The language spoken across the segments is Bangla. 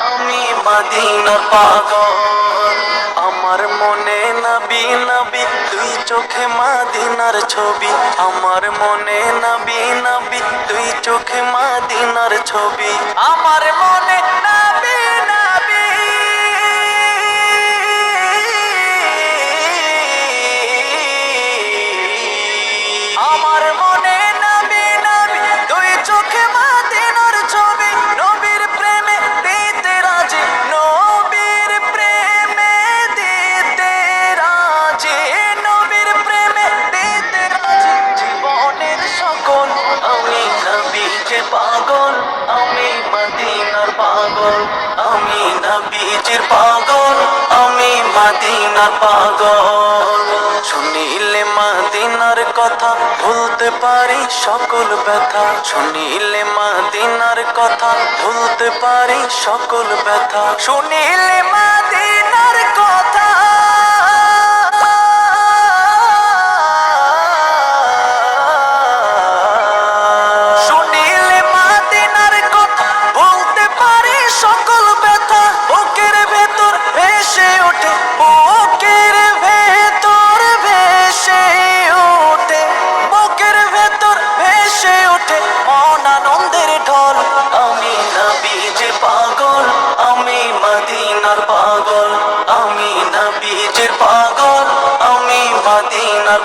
আমি মদিনার পাগল। আমার মনে নবী নবী তুই চোখে মদিনার ছবি। আমার মনে নবী নবী তুই চোখে মদিনার ছবি। আমার মনে নবী নবী। আমার যে পাগল, আমি মদিনার পাগল, আমি নবীজির পাগল, আমি মদিনার পাগল। শুনিলে মদিনার কথা ভুলতে পারি সকল ব্যথা। শুনিলে মদিনার কথা ভুলতে পারি সকল ব্যথা। শুনিলে মদিনার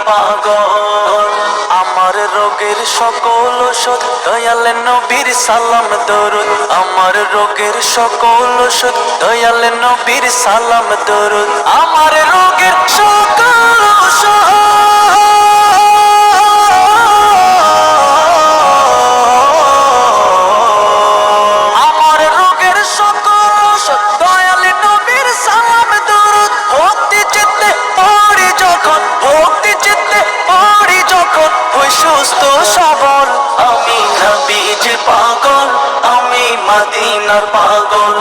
পাগল, আমার রোগের সকল ওষুধ, দয়াল নবীর সালাম দরুদ। আমার রোগের সকল ওষুধ, দয়াল নবীর সালাম দরুদ। আমার রোগের সকল ওষুধ। আমার সুস্থ সবল আমি নবীজ পাগল, আমি মদিনার পাগল,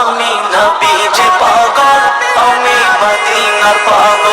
আমি মদিনার পাগল পাগল, আমি মদিনার পাগল।